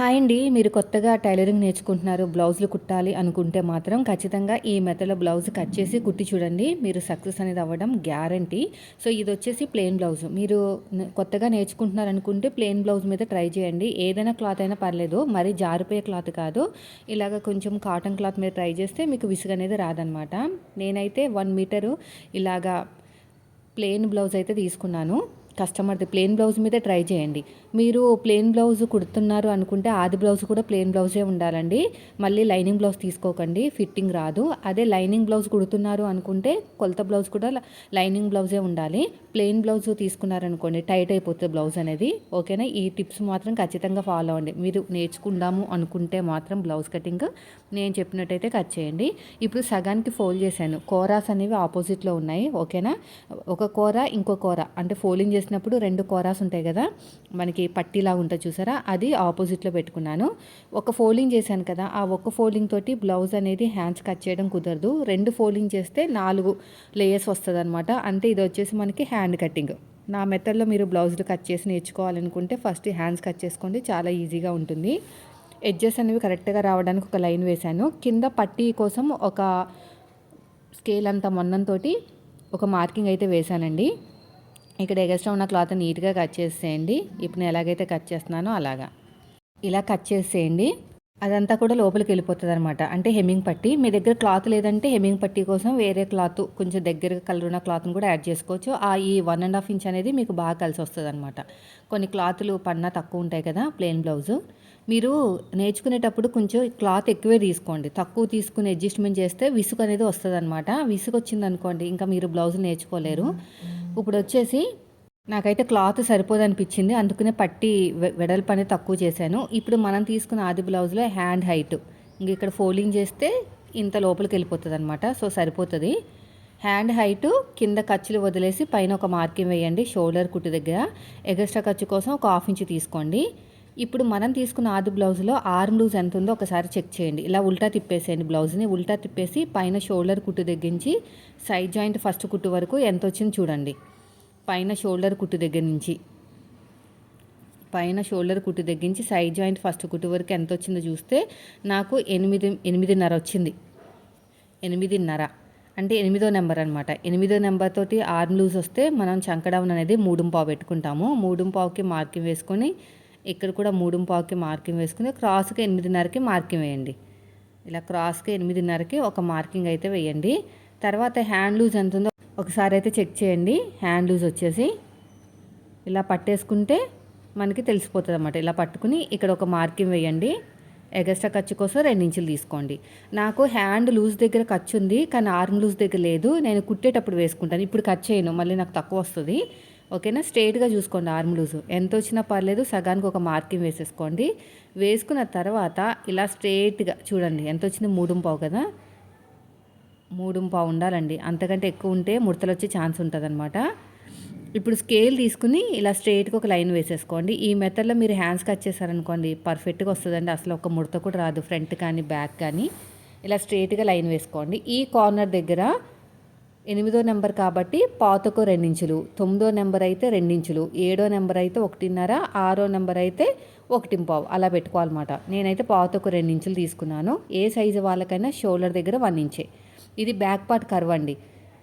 Hi అండి. మీరు కొత్తగా టైలరింగ్ నేర్చుకుంటున్నారు బ్లౌజులు కుట్టాలి అనుకుంటే మాత్రం ఖచ్చితంగా ఈ మెథడ్లో బ్లౌజ్ కట్ చేసి కుట్టి చూడండి. మీరు సక్సెస్ అనేది అవ్వడం గ్యారంటీ. సో ఇది వచ్చేసి ప్లెయిన్ బ్లౌజ్. మీరు కొత్తగా నేర్చుకుంటున్నారు అనుకుంటే ప్లెయిన్ బ్లౌజ్ మీద ట్రై చేయండి. ఏదైనా క్లాత్ అయినా పర్లేదు. మరి జారిపోయే క్లాత్ కాదు. ఇలాగ కొంచెం కాటన్ క్లాత్ మీద ట్రై చేస్తే మీకు విసుగు అనేది రాదనమాట నేనైతే వన్ మీటరు ఇలాగా ప్లెయిన్ బ్లౌజ్ అయితే తీసుకున్నాను. కస్టమర్ది ప్లెయిన్ బ్లౌజ్ మీద ట్రై చేయండి. మీరు ప్లెయిన్ బ్లౌజ్ కుడుతున్నారు అనుకుంటే ఆది బ్లౌజ్ కూడా ప్లెయిన్ బ్లౌజే ఉండాలండి. మళ్ళీ లైనింగ్ బ్లౌజ్ తీసుకోకండి ఫిట్టింగ్ రాదు. అదే లైనింగ్ బ్లౌజ్ కుడుతున్నారు అనుకుంటే కొలత బ్లౌజ్ కూడా లైనింగ్ బ్లౌజే ఉండాలి. ప్లెయిన్ బ్లౌజ్ తీసుకున్నారనుకోండి టైట్ అయిపోతుంది బ్లౌజ్ అనేది ఓకేనా? ఈ టిప్స్ మాత్రం ఖచ్చితంగా ఫాలో అవ్వండి. మీరు నేర్చుకుందాము అనుకుంటే మాత్రం బ్లౌజ్ కటింగ్ నేను చెప్పినట్టయితే కట్ చేయండి. ఇప్పుడు సగానికి ఫోల్డ్ చేశాను. కోరాస్ అనేవి ఆపోజిట్లో ఉన్నాయి ఓకేనా? ఒక కూర ఇంకో కూర అంటే ఫోల్డింగ్ చేసినప్పుడు రెండు కోరాస్ ఉంటాయి కదా మనకి పట్టీలా ఉంటుంది చూసారా? అది ఆపోజిట్లో పెట్టుకున్నాను. ఒక ఫోల్డింగ్ చేశాను కదా ఆ ఒక్క ఫోల్డింగ్ తోటి బ్లౌజ్ అనేది హ్యాండ్స్ కట్ చేయడం కుదరదు. రెండు ఫోల్డింగ్ చేస్తే నాలుగు లేయర్స్ వస్తుంది అనమాట అంటే ఇది వచ్చేసి మనకి హ్యాండ్ కటింగ్ నా మెథడ్లో మీరు బ్లౌజులు కట్ చేసి నేర్చుకోవాలనుకుంటే ఫస్ట్ హ్యాండ్స్ కట్ చేసుకోండి చాలా ఈజీగా ఉంటుంది. ఎడ్జెస్ అనేవి కరెక్ట్గా రావడానికి ఒక లైన్ వేశాను. కింద పట్టీ కోసం ఒక స్కేల్ అంత మొన్నంతో ఒక మార్కింగ్ అయితే వేశానండి. ఇక్కడ ఎగస్ట్రా ఉన్న క్లాత్ నీట్గా కట్ చేసేయండి. ఇప్పుడు నేను ఎలాగైతే కట్ చేస్తున్నానో అలాగా. ఇలా కట్ చేసేయండి. అదంతా కూడా లోపలికి వెళ్ళిపోతుంది అనమాట అంటే హెమ్మింగ్ పట్టి. మీ దగ్గర క్లాత్ లేదంటే హెమ్మింగ్ పట్టి కోసం వేరే క్లాత్ కొంచెం దగ్గరగా కలర్ ఉన్న క్లాత్ని కూడా యాడ్ చేసుకోవచ్చు. ఆ ఈ వన్ అండ్ హాఫ్ ఇంచ్ అనేది మీకు బాగా కలిసి వస్తుంది అనమాట కొన్ని క్లాతులు పన్నా తక్కువ ఉంటాయి కదా ప్లెయిన్ బ్లౌజు. మీరు నేర్చుకునేటప్పుడు కొంచెం క్లాత్ ఎక్కువే తీసుకోండి. తక్కువ తీసుకుని అడ్జస్ట్మెంట్ చేస్తే విసుగు అనేది వస్తుంది అనమాట విసుగు వచ్చింది అనుకోండి ఇంకా మీరు బ్లౌజ్ నేర్చుకోలేరు. ఇప్పుడు వచ్చేసి నాకైతే క్లాత్ సరిపోదు అనిపించింది. అందుకనే పట్టి వె- వెడల్పు అనేది తక్కువ చేశాను. ఇప్పుడు మనం తీసుకున్న ఆది బ్లౌజ్లో హ్యాండ్ హైట్. ఇంక ఇక్కడ ఫోల్డింగ్ చేస్తే ఇంత లోపలికి వెళ్ళిపోతుంది అనమాట సో సరిపోతుంది. హ్యాండ్ హైట్ కింద ఖర్చులు వదిలేసి పైన ఒక మార్కింగ్ వేయండి. షోల్డర్ కుట్టు దగ్గర. ఎగస్ట్రా ఖర్చు కోసం ఒక హాఫ్ ఇంచ్ తీసుకోండి. ఇప్పుడు మనం తీసుకున్న ఆది బ్లౌజ్లో ఆర్మ్ లూజ్ ఎంత ఉందో ఒకసారి చెక్ చేయండి. ఇలా ఉల్టా తిప్పేసేయండి బ్లౌజ్ని. ఉల్టా తిప్పేసి పైన షోల్డర్ కుట్టు దగ్గరించి సైడ్ జాయింట్ ఫస్ట్ కుట్టు వరకు ఎంత వచ్చింది చూడండి. పైన షోల్డర్ కుట్టు దగ్గర నుంచి. పైన షోల్డర్ కుట్టు తగ్గించి సైడ్ జాయింట్ ఫస్ట్ కుట్టు వరకు ఎంత వచ్చిందో చూస్తే నాకు ఎనిమిది ఎనిమిదిన్నర వచ్చింది. ఎనిమిదిన్నర. అంటే ఎనిమిదో నెంబర్ అనమాట ఎనిమిదో నెంబర్ తోటి ఆర్మ్ లూజ్ వస్తే మనం చంకడౌన్ అనేది మూడుం పావు పెట్టుకుంటాము. మూడుంపావుకి మార్కింగ్ వేసుకొని ఇక్కడ కూడా మూడు పావుకి మార్కింగ్ వేసుకుని క్రాస్కి ఎనిమిదిన్నరకి మార్కింగ్ వేయండి. ఇలా క్రాస్కి ఎనిమిదిన్నరకి ఒక మార్కింగ్ అయితే వేయండి. తర్వాత హ్యాండ్ లూజ్ ఎంత ఉందో ఒకసారి అయితే చెక్ చేయండి. హ్యాండ్ లూజ్ వచ్చేసి ఇలా పట్టేసుకుంటే మనకి తెలిసిపోతుంది అన్నమాట ఇలా పట్టుకుని ఇక్కడ ఒక మార్కింగ్ వేయండి. ఎగస్ట్రా ఖర్చు కోసం రెండు ఇంచులు తీసుకోండి. నాకు హ్యాండ్ లూజ్ దగ్గర ఖర్చు ఉంది కానీ ఆర్మ్ లూజ్ దగ్గర లేదు. నేను కుట్టేటప్పుడు వేసుకుంటాను. ఇప్పుడు ఖర్చు చేయను మళ్ళీ నాకు తక్కువ వస్తుంది. ఓకేనా? స్ట్రైట్గా చూసుకోండి ఆర్మ్ లూజ్. ఎంత వచ్చినా పర్లేదు సగానికి ఒక మార్కింగ్ వేసేసుకోండి. వేసుకున్న తర్వాత ఇలా స్ట్రైట్గా చూడండి ఎంత వచ్చింది? మూడు పావు కదా? మూడు పావు ఉండాలండి. అంతకంటే ఎక్కువ ఉంటే ముడతలు వచ్చే ఛాన్స్ ఉంటుందన్నమాట. ఇప్పుడు స్కేల్ తీసుకుని ఇలా స్ట్రైట్గా ఒక లైన్ వేసేసుకోండి. ఈ మెథడ్లో మీరు హ్యాండ్స్ కట్ చేశారనుకోండి పర్ఫెక్ట్గా వస్తుందండి. అసలు ఒక ముడత కూడా రాదు ఫ్రంట్ కానీ బ్యాక్ కానీ. ఇలా స్ట్రైట్గా లైన్ వేసుకోండి. ఈ కార్నర్ దగ్గర ఎనిమిదో నెంబర్ కాబట్టి పాతకు రెండించులు తొమ్మిదో నెంబర్ అయితే రెండించులు ఏడో నెంబర్ అయితే ఒకటిన్నర ఆరో నెంబర్ అయితే ఒకటి పావు అలా పెట్టుకోవాలన్నమాట. నేనైతే పాతకు రెండించులు తీసుకున్నాను. ఏ సైజు వాళ్ళకైనా షోల్డర్ దగ్గర వన్ ఇంచే. ఇది బ్యాక్ పార్ట్ కర్వ్ అండి.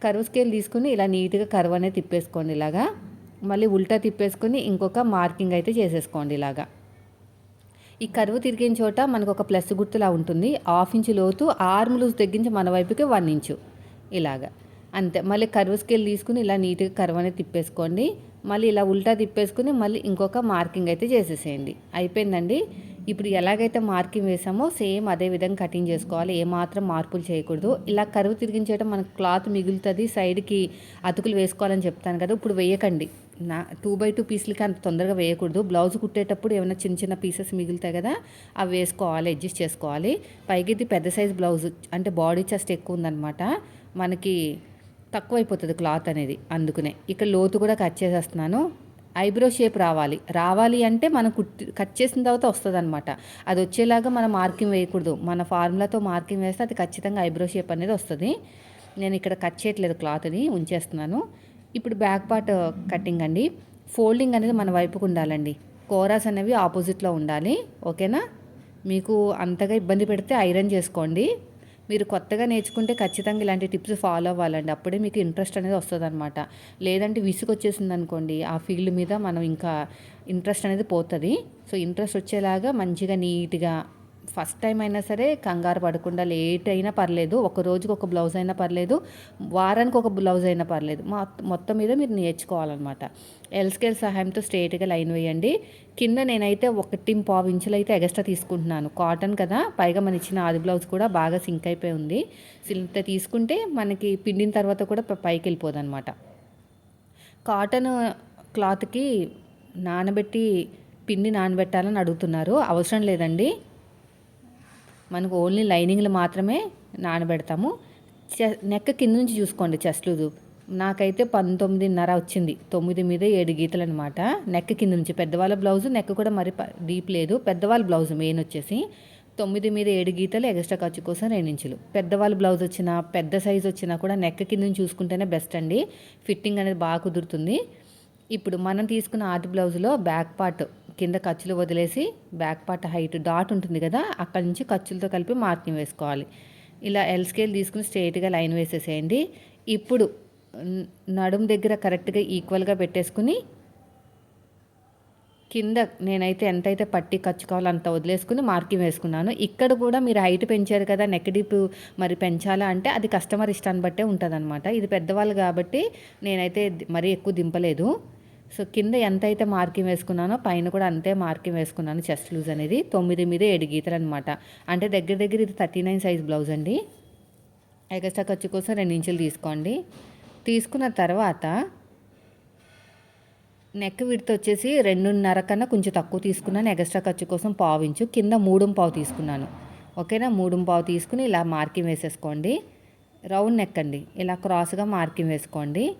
కర్వ్ స్కేల్ తీసుకుని ఇలా నీట్గా కర్వ్ అనేది తిప్పేసుకోండి ఇలాగా. మళ్ళీ ఉల్టా తిప్పేసుకొని ఇంకొక మార్కింగ్ అయితే చేసేసుకోండి ఇలాగా. ఈ కరువు తిరిగిన చోట మనకు ఒక ప్లస్ గుర్తులా ఉంటుంది. హాఫ్ ఇంచు లోతు ఆర్మ్ లూజ్ తగ్గించి మన వైపుకి వన్ ఇంచు. ఇలాగా. అంతే. మళ్ళీ కరువు స్కేల్ తీసుకుని ఇలా నీట్గా కర్వ్ అనేది తిప్పేసుకోండి. మళ్ళీ ఇలా ఉల్టా తిప్పేసుకుని మళ్ళీ ఇంకొక మార్కింగ్ అయితే చేసేసేయండి. అయిపోయిందండి. ఇప్పుడు ఎలాగైతే మార్కింగ్ వేసామో సేమ్ అదే విధంగా కటింగ్ చేసుకోవాలి. ఏమాత్రం మార్పులు చేయకూడదు. ఇలా కరువు తిరిగించేయడం మనకు క్లాత్ మిగులుతుంది. సైడ్కి అతుకులు వేసుకోవాలని చెప్తాను కదా ఇప్పుడు వేయకండి. నా టూ బై టూ పీసులకి అంత తొందరగా వేయకూడదు. బ్లౌజ్ కుట్టేటప్పుడు ఏమైనా చిన్న చిన్న పీసెస్ మిగులుతాయి కదా అవి వేసుకోవాలి అడ్జస్ట్ చేసుకోవాలి. పైకి ఇది పెద్ద సైజ్ బ్లౌజ్ అంటే బాడీ చెస్ట్ ఎక్కువ ఉందన్నమాట. మనకి తక్కువైపోతుంది క్లాత్ అనేది అందుకనే. ఇక్కడ లోతు కూడా కట్ చేసేస్తున్నాను. ఐబ్రో షేప్ రావాలి. రావాలి అంటే మనం కుట్టి కట్ చేసిన తర్వాత వస్తుంది అనమాట అది వచ్చేలాగా మనం మార్కింగ్ వేయకూడదు. మన ఫార్ములాతో మార్కింగ్ వేస్తే అది ఖచ్చితంగా ఐబ్రో షేప్ అనేది వస్తుంది. నేను ఇక్కడ కట్ చేయట్లేదు క్లాత్ని ఉంచేస్తున్నాను. ఇప్పుడు బ్యాక్ పార్ట్ కటింగ్ అండి. ఫోల్డింగ్ అనేది మన వైపుకు ఉండాలండి. కోరాస్ అనేవి ఆపోజిట్లో ఉండాలి. ఓకేనా? మీకు అంతగా ఇబ్బంది పెడితే ఐరన్ చేసుకోండి. మీరు కొత్తగా నేర్చుకుంటే ఖచ్చితంగా ఇలాంటి టిప్స్ ఫాలో అవ్వాలండి. అప్పుడే మీకు ఇంట్రెస్ట్ అనేది వస్తుంది అనమాట లేదంటే విసుగు వచ్చేసింది అనుకోండి ఆ ఫీల్డ్ మీద మనం ఇంకా ఇంట్రెస్ట్ అనేది పోతుంది. సో ఇంట్రెస్ట్ వచ్చేలాగా మంచిగా నీట్గా ఫస్ట్ టైం అయినా సరే కంగారు పడకుండా లేట్ అయినా పర్లేదు ఒక రోజుకి ఒక బ్లౌజ్ అయినా పర్లేదు వారానికి ఒక బ్లౌజ్ అయినా పర్లేదు. మొత్తం మీద మీరు నేర్చుకోవాలన్నమాట. ఎల్ స్కేల్ సహాయంతో స్ట్రేట్గా లైన్ వేయండి. కింద నేనైతే ఒకటి పావు ఇంచులు అయితే ఎగస్ట్రా తీసుకుంటున్నాను. కాటన్ కదా పైగా మన ఇచ్చిన ఆది బ్లౌజ్ కూడా బాగా సింక్ అయిపోయి ఉంది. ఇంత తీసుకుంటే మనకి పిండిన తర్వాత కూడా పైకి వెళ్ళిపోదు అనమాట కాటన్ క్లాత్కి నానబెట్టి పిండి నానబెట్టాలని అడుగుతున్నారు. అవసరం లేదండి. మనకు ఓన్లీ లైనింగ్లు మాత్రమే నానబెడతాము. చె కింద నుంచి చూసుకోండి చెస్ట్ లూజు. నాకైతే పంతొమ్మిదిన్నర వచ్చింది. తొమ్మిది మీద ఏడు గీతలు అనమాట నెక్ కింద నుంచి పెద్దవాళ్ళ బ్లౌజ్ నెక్ కూడా మరి డీప్ లేదు. పెద్దవాళ్ళ బ్లౌజ్ మెయిన్ వచ్చేసి తొమ్మిది మీద ఏడు గీతలు ఎక్స్ట్రా ఖర్చు కోసం రెండు ఇంచులు. పెద్దవాళ్ళ బ్లౌజ్ వచ్చినా పెద్ద సైజు వచ్చినా కూడా నెక్ కింద నుంచి చూసుకుంటేనే బెస్ట్ అండి. ఫిట్టింగ్ అనేది బాగా కుదురుతుంది. ఇప్పుడు మనం తీసుకున్న ఆర్ట్ బ్లౌజ్లో బ్యాక్ పార్ట్ కింద ఖర్చులు వదిలేసి బ్యాక్ పార్ట్ హైట్ డాట్ ఉంటుంది కదా అక్కడి నుంచి ఖర్చులతో కలిపి మార్కింగ్ వేసుకోవాలి. ఇలా ఎల్ స్కేల్ తీసుకుని స్ట్రైట్గా లైన్ వేసేసేయండి. ఇప్పుడు నడుం దగ్గర కరెక్ట్గా ఈక్వల్గా పెట్టేసుకుని కింద నేనైతే ఎంతైతే పట్టి ఖర్చు కావాలో అంత వదిలేసుకుని మార్కింగ్ వేసుకున్నాను. ఇక్కడ కూడా మీరు హైట్ పెంచారు కదా నెక్ డిప్ మరి పెంచాలా అంటే అది కస్టమర్ ఇష్టాన్ని బట్టే ఉంటుంది ఇది పెద్దవాళ్ళు కాబట్టి నేనైతే మరీ ఎక్కువ దింపలేదు. సో కింద ఎంత అయితే మార్కింగ్ వేసుకున్నానో పైన కూడా అంతే మార్కింగ్ వేసుకున్నాను చెస్ట్ లూజ్ అనేది. తొమ్మిది మీద ఏడు గీతలు అనమాట అంటే దగ్గర దగ్గర ఇది థర్టీ నైన్ సైజ్ బ్లౌజ్ అండి. ఎగస్ట్రా ఖర్చు కోసం రెండు ఇంచులు తీసుకోండి. తీసుకున్న తర్వాత నెక్ విడత వచ్చేసి రెండున్నర కన్నా కొంచెం తక్కువ తీసుకున్నాను. ఎగస్ట్రా ఖర్చు కోసం పావు ఇంచు. కింద మూడు పావు తీసుకున్నాను. ఓకేనా? మూడు పావు తీసుకుని ఇలా మార్కింగ్ వేసేసుకోండి. రౌండ్ నెక్ అండి. ఇలా క్రాస్గా మార్కింగ్ వేసుకోండి.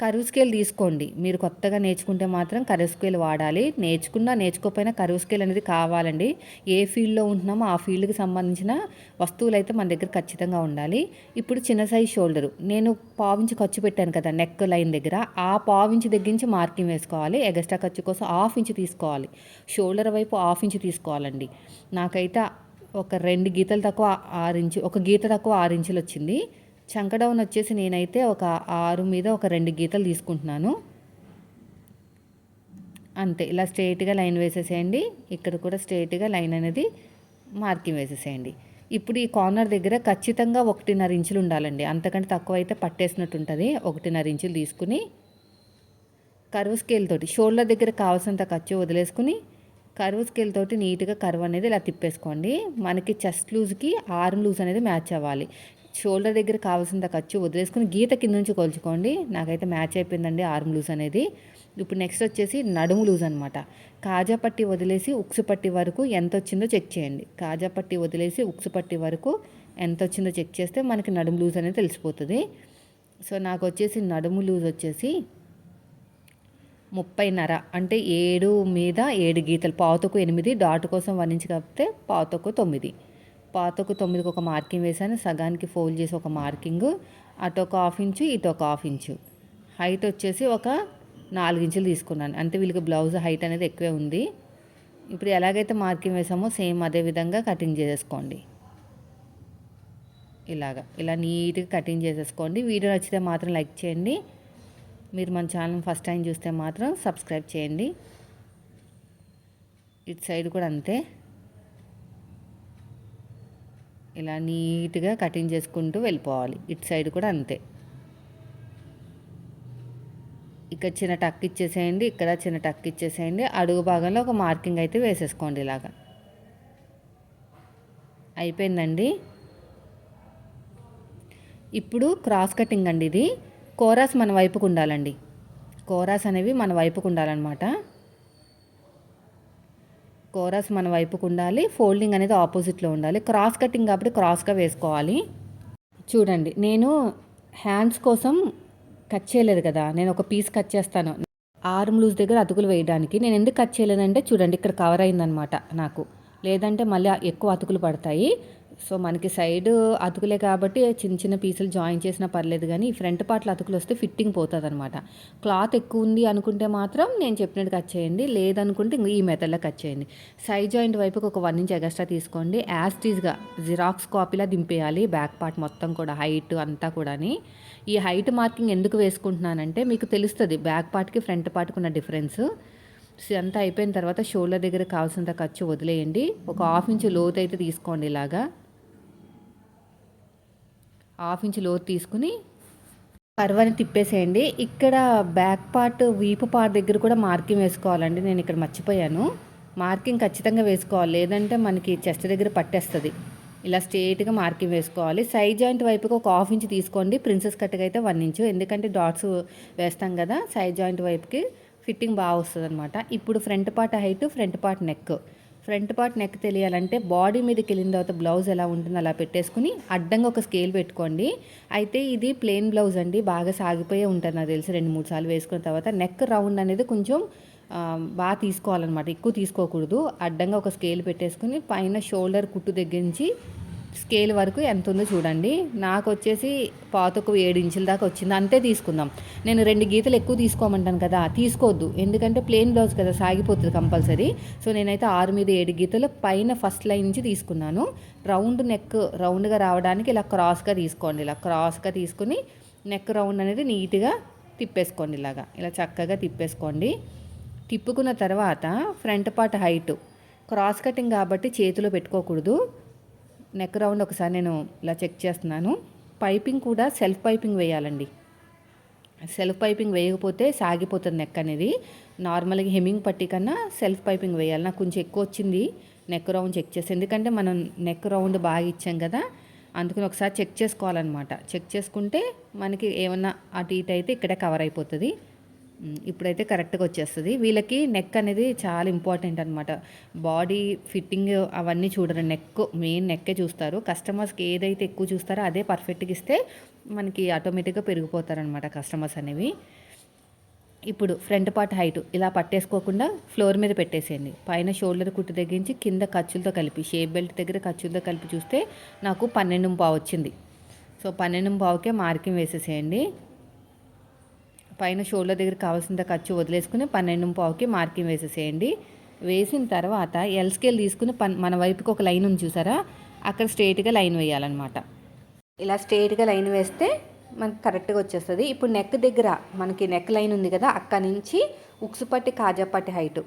కరువు స్కేల్ తీసుకోండి. మీరు కొత్తగా నేర్చుకుంటే మాత్రం కరువు స్కేల్ వాడాలి. నేర్చుకున్నా నేర్చుకోకపోయినా కరువు స్కేల్ అనేది కావాలండి. ఏ ఫీల్డ్లో ఉంటున్నామో ఆ ఫీల్డ్కి సంబంధించిన వస్తువులు అయితే మన దగ్గర ఖచ్చితంగా ఉండాలి. ఇప్పుడు చిన్న సైజ్ షోల్డరు. నేను పావించి ఖర్చు పెట్టాను కదా నెక్ లైన్ దగ్గర. ఆ పావించి దగ్గర నుంచి మార్కింగ్ వేసుకోవాలి. ఎగస్ట్రా ఖర్చు కోసం హాఫ్ ఇంచ్ తీసుకోవాలి. షోల్డర్ వైపు హాఫ్ ఇంచ్ తీసుకోవాలండి. నాకైతే ఒక రెండు గీతలు తక్కువ ఆరు ఇంచు ఒక గీత తక్కువ ఆరు ఇంచులు వచ్చింది. చంకడౌన్ వచ్చేసి నేనైతే ఒక ఆరు మీద ఒక రెండు గీతలు తీసుకుంటున్నాను. అంతే ఇలా స్ట్రైట్గా లైన్ వేసేసేయండి. ఇక్కడ కూడా స్ట్రైట్గా లైన్ అనేది మార్కింగ్ వేసేసేయండి. ఇప్పుడు ఈ కార్నర్ దగ్గర ఖచ్చితంగా ఒకటిన్నర ఇంచులు ఉండాలండి. అంతకంటే తక్కువ అయితే పట్టేసినట్టు ఉంటుంది ఒకటిన్నర ఇంచులు తీసుకుని కరువు స్కేల్ తోటి షోల్డర్ దగ్గర కావాల్సినంత ఖర్చు వదిలేసుకుని కరువు స్కేల్ తోటి నీట్గా కరువు అనేది ఇలా తిప్పేసుకోండి. మనకి చెస్ట్ లూజ్కి ఆర్మ్ లూజ్ అనేది మ్యాచ్ అవ్వాలి. షోల్డర్ దగ్గర కావాల్సినంత ఖర్చు వదిలేసుకుని గీత కింద నుంచి కొలుచుకోండి. నాకైతే మ్యాచ్ అయిపోయిందండి ఆర్మ్ లూజ్ అనేది. ఇప్పుడు నెక్స్ట్ వచ్చేసి నడుము లూజ్ అనమాట కాజా పట్టి వదిలేసి ఉక్సు పట్టి వరకు ఎంత వచ్చిందో చెక్ చేయండి. కాజా పట్టి వదిలేసి ఉక్సు పట్టి వరకు ఎంత వచ్చిందో చెక్ చేస్తే మనకి నడుము లూజ్ అనేది తెలిసిపోతుంది. సో నాకు వచ్చేసి నడుము లూజ్ వచ్చేసి ముప్పైన్నర అంటే ఏడు మీద ఏడు గీతలు పావుతకు ఎనిమిది డాట్ కోసం వర్ణించి కాకపోతే పావుతకు తొమ్మిది. పాతకు తొమ్మిదికి ఒక మార్కింగ్ వేసాను సగానికి ఫోల్డ్ చేసి ఒక మార్కింగ్ అటు ఒక హాఫ్ ఇంచు ఇటు ఒక హాఫ్ ఇంచు. హైట్ వచ్చేసి ఒక నాలుగు ఇంచులు తీసుకున్నాను. అంటే వీళ్ళకి బ్లౌజ్ హైట్ అనేది ఎక్కువే ఉంది. ఇప్పుడు ఎలాగైతే మార్కింగ్ వేసామో సేమ్ అదే విధంగా కటింగ్ చేసేసుకోండి. ఇలాగా ఇలా నీట్గా కటింగ్ చేసేసుకోండి. వీడియో నచ్చితే మాత్రం లైక్ చేయండి. మీరు మన ఛానల్ ఫస్ట్ టైం చూస్తే మాత్రం సబ్స్క్రైబ్ చేయండి. ఇటు సైడ్ కూడా అంతే. ఇలా నీట్గా కటింగ్ చేసుకుంటూ వెళ్ళిపోవాలి. ఇటు సైడ్ కూడా అంతే. ఇక్కడ చిన్న టక్ ఇచ్చేసేయండి ఇక్కడ చిన్న టక్ ఇచ్చేసేయండి. అడుగు భాగంలో ఒక మార్కింగ్ అయితే వేసేసుకోండి ఇలాగా. అయిపోయిందండి. ఇప్పుడు క్రాస్ కటింగ్ అండి ఇది. కోరాస్ మన వైపుకు ఉండాలండి. కోరాస్ అనేవి మన వైపుకు ఉండాలన్నమాట. కోరస్ మన వైపుకు ఉండాలి ఫోల్డింగ్ అనేది ఆపోజిట్లో ఉండాలి. క్రాస్ కటింగ్ కాబట్టి క్రాస్గా వేసుకోవాలి. చూడండి నేను హ్యాండ్స్ కోసం కట్ చేయలేదు కదా నేను ఒక పీస్ కట్ చేస్తాను. ఆర్మ్ లూజ్ దగ్గర అతుకులు వేయడానికి. నేను ఎందుకు కట్ చేయలేదంటే చూడండి ఇక్కడ కవర్ అయిందనమాట నాకు. లేదంటే మళ్ళీ ఎక్కువ అతుకులు పడతాయి. సో మనకి సైడ్ అతుకులే కాబట్టి చిన్న చిన్న పీసులు జాయిన్ చేసినా పర్లేదు కానీ ఈ ఫ్రంట్ పార్ట్లో అతుకులు వస్తే ఫిట్టింగ్ పోతుంది అనమాట క్లాత్ ఎక్కువ ఉంది అనుకుంటే మాత్రం నేను చెప్పినట్టు కట్ చేయండి. లేదనుకుంటే ఈ మెథడ్లో కట్ చేయండి. సైడ్ జాయింట్ వైపుకి ఒక వన్ ఇంచ్ ఎగస్ట్రా తీసుకోండి. యాస్టీజ్గా జిరాక్స్ కాపీలా దింపేయాలి. బ్యాక్ పార్ట్ మొత్తం కూడా హైట్ అంతా కూడాని. ఈ హైట్ మార్కింగ్ ఎందుకు వేసుకుంటున్నానంటే మీకు తెలుస్తుంది బ్యాక్ పార్ట్కి ఫ్రంట్ పార్ట్కి ఉన్న డిఫరెన్స్. అంతా అయిపోయిన తర్వాత షోల్డర్ దగ్గర కావాల్సినంత ఖర్చు వదిలేయండి. ఒక హాఫ్ ఇంచ్ లోతు అయితే తీసుకోండి ఇలాగా. హాఫ్ ఇంచ్ లోతు తీసుకుని పర్వని తిప్పేసేయండి. ఇక్కడ బ్యాక్ పార్ట్ వీపు పార్ట్ దగ్గర కూడా మార్కింగ్ వేసుకోవాలండి. నేను ఇక్కడ మర్చిపోయాను. మార్కింగ్ ఖచ్చితంగా వేసుకోవాలి. లేదంటే మనకి చెస్ట్ దగ్గర పట్టేస్తుంది. ఇలా స్ట్రేట్గా మార్కింగ్ వేసుకోవాలి. సైడ్ జాయింట్ వైపుకి ఒక హాఫ్ ఇంచ్ తీసుకోండి. ప్రిన్సెస్ కట్గా అయితే వన్ ఇంచు. ఎందుకంటే డాట్స్ వేస్తాం కదా సైడ్ జాయింట్ వైపుకి ఫిట్టింగ్ బాగా వస్తుంది అనమాట ఇప్పుడు front part height front part neck. Front part neck తెలియాలంటే బాడీ మీదకి వెళ్ళిన తర్వాత బ్లౌజ్ ఎలా ఉంటుందో అలా పెట్టేసుకుని అడ్డంగా ఒక స్కేల్ పెట్టుకోండి. అయితే ఇది ప్లెయిన్ బ్లౌజ్ అండి బాగా సాగిపోయే ఉంటుంది నాకు తెలిసి రెండు మూడు సార్లు వేసుకున్న తర్వాత. నెక్ రౌండ్ అనేది కొంచెం బాగా తీసుకోవాలన్నమాట ఎక్కువ తీసుకోకూడదు. అడ్డంగా ఒక స్కేల్ పెట్టేసుకుని పైన షోల్డర్ కుట్టు దగ్గర నుంచి స్కేల్ వరకు ఎంత ఉందో చూడండి. నాకు వచ్చేసి పాతకు ఏడు ఇంచుల దాకా వచ్చింది. అంతే తీసుకుందాం. నేను రెండు గీతలు ఎక్కువ తీసుకోమంటాను కదా. తీసుకోవద్దు. ఎందుకంటే ప్లెయిన్ బ్లౌజ్ కదా సాగిపోతుంది కంపల్సరీ. సో నేనైతే ఆరు మీద ఏడు గీతలు పైన ఫస్ట్ లైన్ నుంచి తీసుకున్నాను. రౌండ్ నెక్ రౌండ్గా రావడానికి ఇలా క్రాస్గా తీసుకోండి. ఇలా క్రాస్గా తీసుకుని నెక్ రౌండ్ అనేది నీట్గా తిప్పేసుకోండి ఇలాగా. ఇలా చక్కగా తిప్పేసుకోండి. తిప్పుకున్న తర్వాత front part height. Cross cutting కాబట్టి చేతిలో పెట్టుకోకూడదు. నెక్ రౌండ్ ఒకసారి నేను ఇలా చెక్ చేస్తున్నాను. పైపింగ్ కూడా సెల్ఫ్ పైపింగ్ వేయాలండి. సెల్ఫ్ పైపింగ్ వేయకపోతే సాగిపోతుంది నెక్ అనేది. నార్మల్గా హెమ్మింగ్ పట్టి కన్నా సెల్ఫ్ పైపింగ్ వేయాలి. నాకు కొంచెం ఎక్కువ వచ్చింది నెక్ రౌండ్ చెక్ చేసి ఎందుకంటే మనం నెక్ రౌండ్ బాగా ఇచ్చాం కదా అందుకని ఒకసారి చెక్ చేసుకోవాలన్నమాట. చెక్ చేసుకుంటే మనకి ఏమన్నా అటు ఇటు అయితే ఇక్కడే కవర్ అయిపోతుంది. ఇప్పుడైతే కరెక్ట్గా వచ్చేస్తుంది. వీళ్ళకి నెక్ అనేది చాలా ఇంపార్టెంట్ అనమాట బాడీ ఫిట్టింగ్ అవన్నీ చూడరు. నెక్ మెయిన్ నెక్కే చూస్తారు. కస్టమర్స్కి ఏదైతే ఎక్కువ చూస్తారో అదే పర్ఫెక్ట్గా ఇస్తే మనకి ఆటోమేటిక్గా పెరిగిపోతారనమాట కస్టమర్స్ అనేవి. ఇప్పుడు ఫ్రంట్ పార్ట్ హైట్ ఇలా పట్టేసుకోకుండా ఫ్లోర్ మీద పెట్టేసేయండి. పైన షోల్డర్ కుట్టు తగ్గించి కింద ఖర్చులతో కలిపి షేప్ బెల్ట్ దగ్గర ఖర్చులతో కలిపి చూస్తే నాకు పన్నెండు పావు వచ్చింది. సో పన్నెండు పావుకే మార్కింగ్ వేసేసేయండి. పైన షోల్డర్ దగ్గర కావాల్సినంత ఖర్చు వదిలేసుకుని పన్నెండు పావుకి మార్కింగ్ వేసేసేయండి. వేసిన తర్వాత ఎల్ స్కేల్ తీసుకుని పన్ మన వైపుకి ఒక లైన్ ఉంది చూసారా? అక్కడ స్ట్రైట్గా లైన్ వేయాలన్నమాట. ఇలా స్ట్రైట్గా లైన్ వేస్తే మనకు కరెక్ట్గా వచ్చేస్తుంది. ఇప్పుడు నెక్ దగ్గర మనకి నెక్ లైన్ ఉంది కదా అక్కడ నుంచి ఉక్సుపట్టి కాజాపట్టి హైటు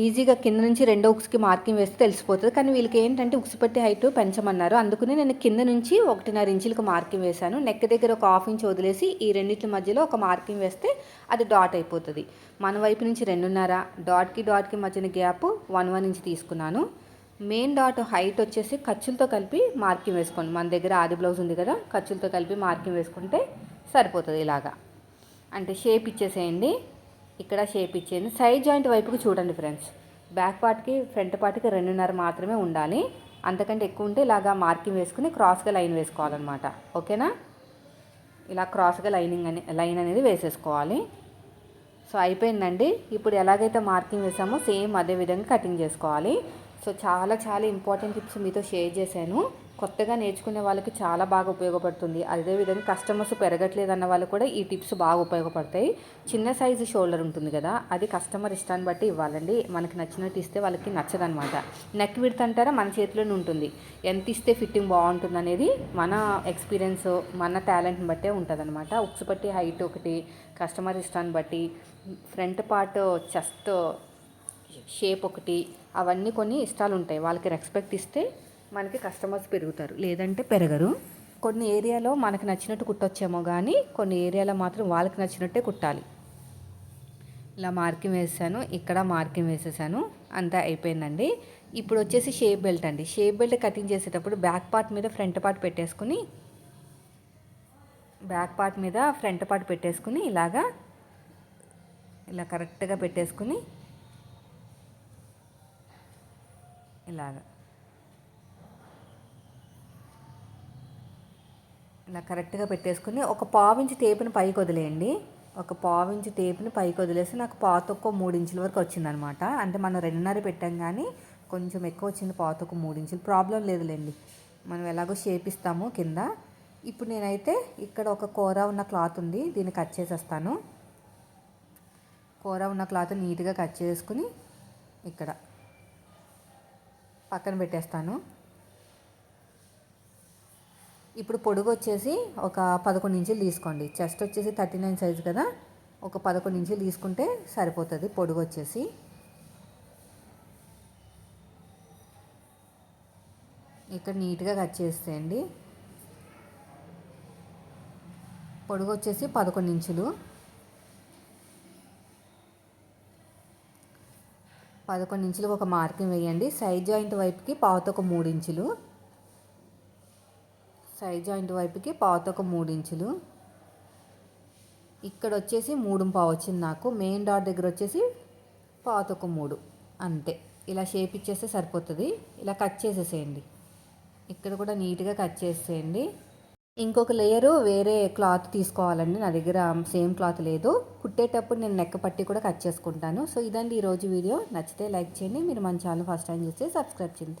ఈజీగా కింద నుంచి రెండో ఉక్స్కి మార్కింగ్ వేస్తే తెలిసిపోతుంది. కానీ వీళ్ళకి ఏంటంటే ఉక్సుపట్టి హైట్ పెంచమన్నారు. అందుకనే నేను కింద నుంచి ఒకటిన్నర ఇంచులకు మార్కింగ్ వేశాను. నెక్ దగ్గర ఒక హాఫ్ ఇంచ్ వదిలేసి ఈ రెండింటి మధ్యలో ఒక మార్కింగ్ వేస్తే అది డాట్ అయిపోతుంది. మన వైపు నుంచి రెండున్నర డాట్కి డాట్కి మధ్యన గ్యాప్ వన్ వన్ ఇంచ్ తీసుకున్నాను. మెయిన్ డాట్ హైట్ వచ్చేసి ఖర్చులతో కలిపి మార్కింగ్ వేసుకోండి. మన దగ్గర ఆది బ్లౌజ్ ఉంది కదా ఖర్చులతో కలిపి మార్కింగ్ వేసుకుంటే సరిపోతుంది ఇలాగా. అంటే షేప్ ఇచ్చేసేయండి. ఇక్కడ షేప్ ఇచ్చేయండి. సైడ్ జాయింట్ వైపుకి చూడండి ఫ్రెండ్స్ బ్యాక్ పార్ట్కి ఫ్రంట్ పార్ట్కి రెండున్నర మాత్రమే ఉండాలి. అంతకంటే ఎక్కువ ఉంటే ఇలాగా మార్కింగ్ వేసుకుని క్రాస్గా లైన్ వేసుకోవాలన్నమాట. ఓకేనా? ఇలా క్రాస్గా లైనింగ్ అనే లైన్ అనేది వేసేసుకోవాలి. సో అయిపోయిందండి. ఇప్పుడు ఎలాగైతే మార్కింగ్ వేసామో సేమ్ అదే విధంగా కటింగ్ చేసుకోవాలి. సో చాలా చాలా ఇంపార్టెంట్ టిప్స్ మీతో షేర్ చేశాను. కొత్తగా నేర్చుకునే వాళ్ళకి చాలా బాగా ఉపయోగపడుతుంది. అదేవిధంగా కస్టమర్స్ పెరగట్లేదు అన్న వాళ్ళు కూడా ఈ టిప్స్ బాగా ఉపయోగపడతాయి. చిన్న సైజు షోల్డర్ ఉంటుంది కదా అది కస్టమర్ ఇష్టాన్ని బట్టి ఇవ్వాలండి. మనకి నచ్చినట్టు ఇస్తే వాళ్ళకి నచ్చదనమాట నెక్ విడత అంటారా మన చేతిలోనే ఉంటుంది. ఎంత ఇస్తే ఫిట్టింగ్ బాగుంటుంది అనేది మన ఎక్స్పీరియన్స్ మన టాలెంట్ని బట్టే ఉంటుందన్నమాట. ఉక్స్ బట్టి హైట్ ఒకటి కస్టమర్ ఇష్టాన్ని బట్టి ఫ్రంట్ పార్ట్ చెస్ట్ షేప్ ఒకటి అవన్నీ కొన్ని ఇష్టాలు ఉంటాయి. వాళ్ళకి రెస్పెక్ట్ ఇస్తే మనకి కస్టమర్స్ పెరుగుతారు. లేదంటే పెరగరు. కొన్ని ఏరియాలో మనకు నచ్చినట్టు కుట్టొచ్చేమో కానీ కొన్ని ఏరియాలో మాత్రం వాళ్ళకి నచ్చినట్టే కుట్టాలి. ఇలా మార్కింగ్ వేసాను ఇక్కడ మార్కింగ్ వేసేసాను అంతా అయిపోయిందండి. ఇప్పుడు వచ్చేసి షేప్ బెల్ట్ అండి. షేప్ బెల్ట్ కటింగ్ చేసేటప్పుడు బ్యాక్ పార్ట్ మీద ఫ్రంట్ పార్ట్ పెట్టేసుకుని బ్యాక్ పార్ట్ మీద ఫ్రంట్ పార్ట్ పెట్టేసుకుని ఇలాగా ఇలా కరెక్ట్గా పెట్టేసుకుని ఇలాగా. ఇలా కరెక్ట్గా పెట్టేసుకుని ఒక పావించి టేపుని పైకి వదిలేయండి. ఒక పావించి టేపుని పైకి వదిలేసి నాకు పాత ఒక మూడు ఇంచుల వరకు వచ్చిందనమాట. అంటే మనం రెండున్నర పెట్టాం కానీ కొంచెం ఎక్కువ వచ్చింది పాతొక్క మూడు ఇంచులు. ప్రాబ్లం లేదులేండి. మనం ఎలాగో షేప్ ఇస్తాము కింద. ఇప్పుడు నేనైతే ఇక్కడ ఒక కూర ఉన్న క్లాత్ ఉంది దీన్ని కట్ చేసేస్తాను. కూర ఉన్న క్లాత్ నీట్గా కట్ చేసుకుని ఇక్కడ పక్కన పెట్టేస్తాను. ఇప్పుడు పొడుగు వచ్చేసి ఒక పదకొండు ఇంచులు తీసుకోండి. చెస్ట్ వచ్చేసి థర్టీ నైన్ సైజు కదా? ఒక పదకొండు ఇంచులు తీసుకుంటే సరిపోతుంది పొడుగు వచ్చేసి. ఇక్కడ నీట్గా కట్ చేసేయండి. పొడుగు వచ్చేసి పదకొండు ఇంచులు. పదకొండు ఇంచులకు ఒక మార్కింగ్ వేయండి. సైడ్ జాయింట్ వైపుకి పావుతో ఒక మూడు ఇంచులు. సైడ్ జాయింట్ వైపుకి పాత ఒక మూడు ఇంచులు. ఇక్కడ వచ్చేసి మూడు పావు వచ్చింది నాకు. మెయిన్ డాట్ దగ్గర వచ్చేసి పాత ఒక మూడు. అంతే. ఇలా షేప్ ఇచ్చేస్తే సరిపోతుంది. ఇలా కట్ చేసేసేయండి. ఇక్కడ కూడా నీట్గా కట్ చేసేయండి. ఇంకొక లేయరు వేరే క్లాత్ తీసుకోవాలండి. నా దగ్గర సేమ్ క్లాత్ లేదు. కుట్టేటప్పుడు నేను నెక్క పట్టి కూడా కట్ చేసుకుంటాను. సో ఇదండి ఈరోజు వీడియో. నచ్చితే లైక్ చేయండి. మీరు మన ఛానల్ ఫస్ట్ టైం చూస్తే సబ్స్క్రైబ్ చేయండి.